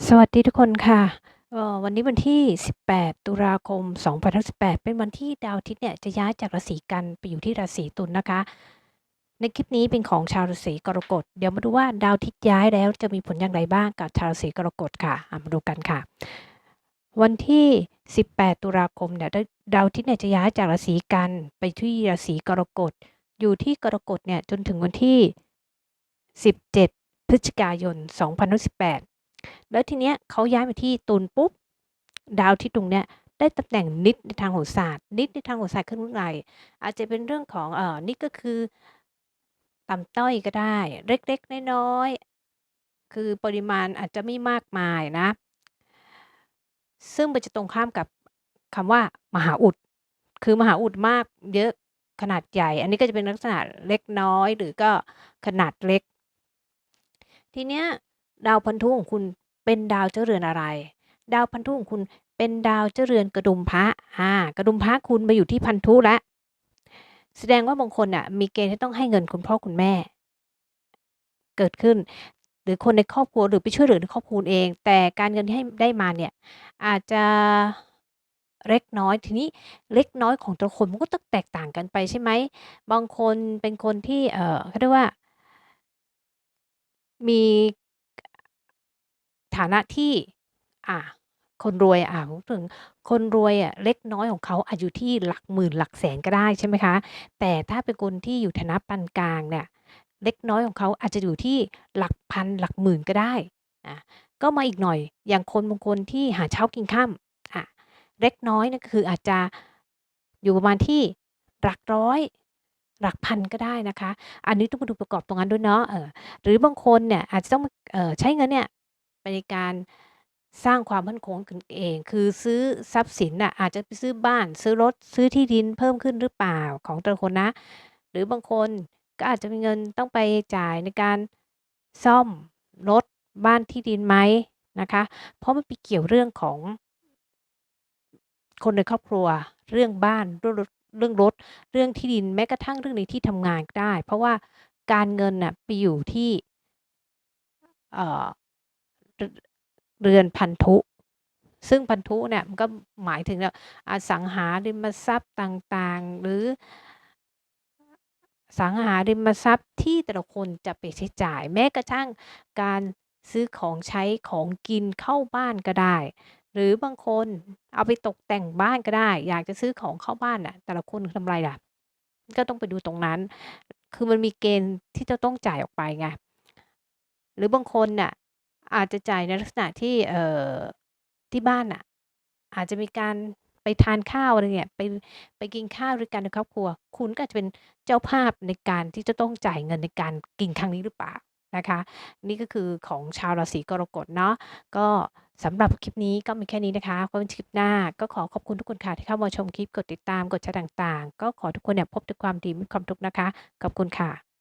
สวัสดีทุกคนค่ะวันนี้วันที่ 18 ตุลาคม 2018 เป็นวันที่ดาวอาทิตย์เนี่ยจะย้ายจากราศีกันไปอยู่ที่ราศีตุลนะคะ ในคลิปนี้เป็นของชาวราศีกรกฎ เดี๋ยวมาดูว่าดาวอาทิตย์ย้ายแล้วจะมีผลอย่างไรบ้างกับชาวราศีกรกฎค่ะ มาดูกันค่ะ วันที่ 18 ตุลาคมเนี่ยดดาวอาทิตย์เนี่ยจะย้ายจากราศีกันไปที่ราศีกรกฎ อยู่ที่กรกฎเนี่ยจนถึงวันที่ 17 พฤศจิกายน 2018 แล้วทีเนี้ยเขาย้ายมาที่ตุลปุ๊บ ดาวที่ตรงเนี้ยได้ตำแหน่งนิดในทางโหราศาสตร์นิดในทางโหราศาสตร์ขึ้นเมื่อไหร่อาจจะเป็นเรื่องของเอ่อนิดก็คือต่ำต้อยก็ได้ เล็กๆน้อยๆคือปริมาณอาจจะไม่มากมายนะ ซึ่งมันจะตรงข้ามกับคำว่า มหาอุด คือมหาอุดมากเยอะขนาดใหญ่ อันนี้ก็จะเป็นลักษณะเล็กน้อยหรือก็ขนาดเล็ก ทีเนี้ย ดาวพันธุของคุณเป็นดาวเจ้าเรือนอะไร ดาวพันธุของคุณเป็นดาวเจ้าเรือนกระดุมพระอ่ากระดุมพระคุณมาอยู่ที่พันธุแล้วแสดงว่าบางคนอะ มีเกณฑ์ที่ต้องให้เงินคุณพ่อคุณแม่ เกิดขึ้น หรือคนในครอบครัวหรือไปช่วยเหลือในครอบครัวเอง แต่การเงินที่ให้ได้มาเนี่ย อาจจะเล็กน้อยทีนี้เล็กน้อยของแต่ละคนมันก็ต้องแตกต่างกันไปใช่ไหมบางคนเป็นคนที่เอ่อเขาเรียกว่า มี ฐานะที่อ่าคนรวยอ่าถึงคนรวยอะเล็กน้อยของเขาอาจอยู่ที่หลักหมื่นหลักแสนก็ได้ใช่ไหมคะ แต่ถ้าเป็นคนที่อยู่ฐานะปานกลางเนี่ยเล็กน้อยของเขาอาจจะอยู่ที่หลักพันหลักหมื่นก็ได้อ่าก็มาอีกหน่อยอย่างคนบางคนที่หาเช้ากินค่ำอ่าเล็กน้อยนี่คืออาจจะอยู่ประมาณที่หลักร้อยหลักพันก็ได้นะคะ อันนี้ต้องมาดูประกอบตรงนั้นด้วยเนาะเออหรือบางคนเนี่ยอาจจะต้องเออใช้เงินเนี่ย ในการสร้างความมั่นคงขึ้นเอง คือซื้อทรัพย์สินน่ะอาจจะไปซื้อบ้าน ซื้อรถ ซื้อที่ดินเพิ่มขึ้นหรือเปล่าของแต่ละคนนะ หรือบางคนก็อาจจะมีเงินต้องไปจ่ายในการซ่อมรถบ้านที่ดินไหมนะคะ เพราะมันไปเกี่ยวเรื่องของ คนในครอบครัว เรื่องบ้านเรื่องรถเรื่องรถ เรื่องที่ดินแม้กระทั่งเรื่องในที่ทำงานก็ได้ เพราะว่าการเงินน่ะไปอยู่ที่เอ่อ เรือนพันธุ ซึ่งพันธุเนี่ยมันก็หมายถึงแบบอสังหาริมทรัพย์ต่างๆ หรืออสังหาริมทรัพย์ที่แต่ละคนจะไปใช้จ่าย แม้กระทั่งการซื้อของใช้ของกินเข้าบ้านก็ได้ หรือบางคนเอาไปตกแต่งบ้านก็ได้ อยากจะซื้อของเข้าบ้านน่ะ แต่ละคนทำไรล่ะ ก็ต้องไปดูตรงนั้น คือมันมีเกณฑ์ที่จะต้องจ่ายออกไปไงหรือบางคนน่ะ อาจจะจ่ายในลักษณะที่ เอ่อ ที่บ้านน่ะ อาจจะมีการไปทานข้าว อะไรเนี่ย ไป ไปกินข้าวด้วยกันในครอบครัว คุณก็อาจจะเป็นเจ้าภาพในการที่จะต้องจ่ายเงินในการกินครั้งนี้หรือเปล่านะคะ นี่ก็คือของชาวราศีกรกฎเนาะ ก็สำหรับคลิปนี้ก็มีแค่นี้นะคะไว้คลิปหน้า ก็ขอขอบคุณทุกคนค่ะที่เข้ามาชมคลิป กดติดตาม กดแชร์ต่าง ๆ ก็ขอทุกคนเนี่ยพบแต่ความดีไม่มีความทุกข์นะคะ ขอบคุณค่ะ